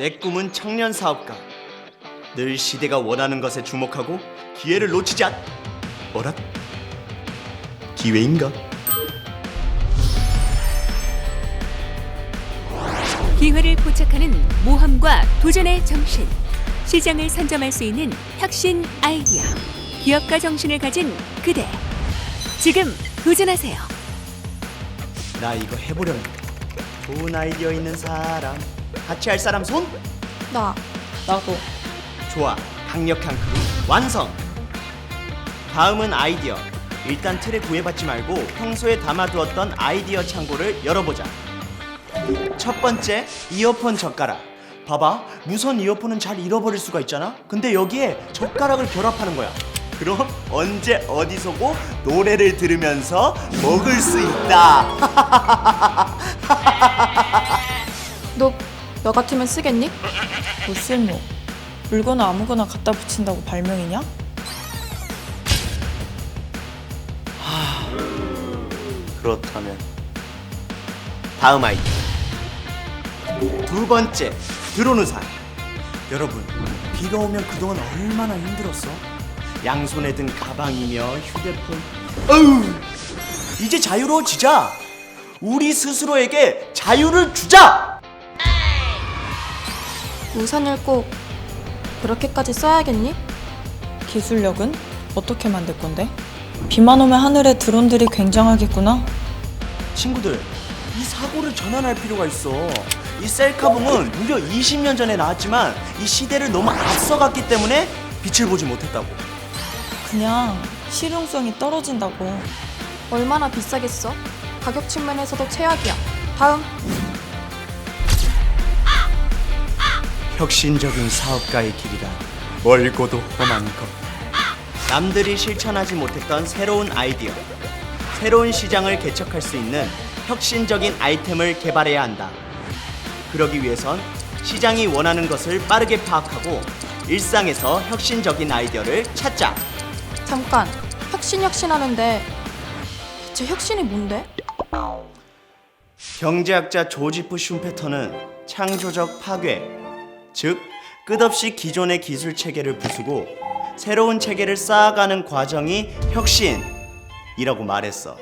내 꿈은 청년 사업가. 늘 시대가 원하는 것에 주목하고 기회를 놓치지 않. 뭐라? 기회인가? 기회를 포착하는 모험과 도전의 정신, 시장을 선점할 수 있는 혁신 아이디어, 기업가 정신을 가진 그대. 지금 도전하세요. 나 이거 해보려는. 좋은 아이디어 있는 사람. 같이 할 사람 손? 나 나도 좋아. 강력한 그룹 완성. 다음은 아이디어. 일단 틀에 구애받지 말고 평소에 담아두었던 아이디어 창고를 열어보자. 첫 번째, 이어폰 젓가락. 봐봐, 무선 이어폰은 잘 잃어버릴 수가 있잖아. 근데 여기에 젓가락을 결합하는 거야. 그럼 언제 어디서고 노래를 들으면서 먹을 수 있다. 너, 너 같으면 쓰겠니? 뭐 쓸모 물건을 아무거나 갖다 붙인다고 발명이냐? 그렇다면 다음 아이디어 두 번째 드론 우산 여러분 비가 오면 그동안 얼마나 힘들었어? 양손에 든 가방이며 휴대폰. 어우 이제 자유로워지자 우리 스스로에게 자유를 주자 우산을 꼭 그렇게까지 써야겠니? 기술력은 어떻게 만들 건데? 비만 오면 하늘에 드론들이 굉장하겠구나. 친구들 이 사고를 전환할 필요가 있어 이 셀카봉은 무려 20년 전에 나왔지만 이 시대를 너무 앞서갔기 때문에 빛을 보지 못했다고 그냥 실용성이 떨어진다고. 얼마나 비싸겠어? 가격 측면에서도 최악이야. 다음, 혁신적인 사업가의 길이란 멀고도 험한 것. 남들이 실천하지 못했던 새로운 아이디어, 새로운 시장을 개척할 수 있는 혁신적인 아이템을 개발해야 한다. 그러기 위해선 시장이 원하는 것을 빠르게 파악하고 일상에서 혁신적인 아이디어를 찾자. 잠깐. 혁신 혁신 하는데 대체 혁신이 뭔데? 경제학자 조지프 슌페터는 창조적 파괴, 즉 끝없이 기존의 기술 체계를 부수고 새로운 체계를 쌓아가는 과정이 혁신이라고 말했어.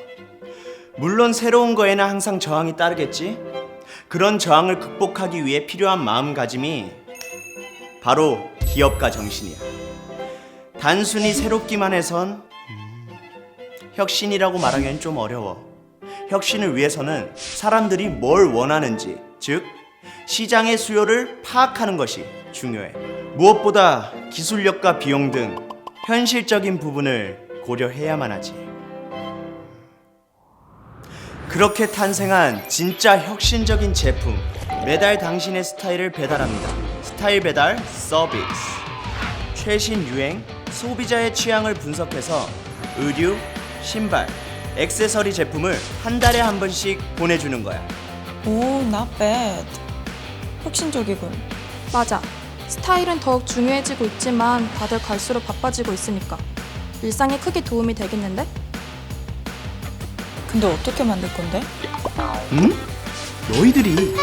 물론 새로운 거에는 항상 저항이 따르겠지. 그런 저항을 극복하기 위해 필요한 마음가짐이 바로 기업가 정신이야. 단순히 새롭기만 해선 음, 혁신이라고 말하기엔 좀 어려워. 혁신을 위해서는 사람들이 뭘 원하는지, 즉 시장의 수요를 파악하는 것이 중요해. 무엇보다 기술력과 비용 등 현실적인 부분을 고려해야만 하지. 그렇게 탄생한 진짜 혁신적인 제품. 매달 당신의 스타일을 배달합니다. 스타일 배달 서비스. 최신 유행, 소비자의 취향을 분석해서 의류, 신발, 액세서리 제품을 한 달에 한 번씩 보내주는 거야. 오, not bad. 혁신적이군. 맞아. 스타일은 더욱 중요해지고 있지만 다들 갈수록 바빠지고 있으니까 일상에 크게 도움이 되겠는데? 근데 어떻게 만들 건데? 응? 너희들이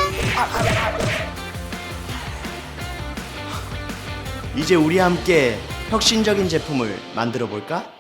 이제 우리 함께 혁신적인 제품을 만들어 볼까?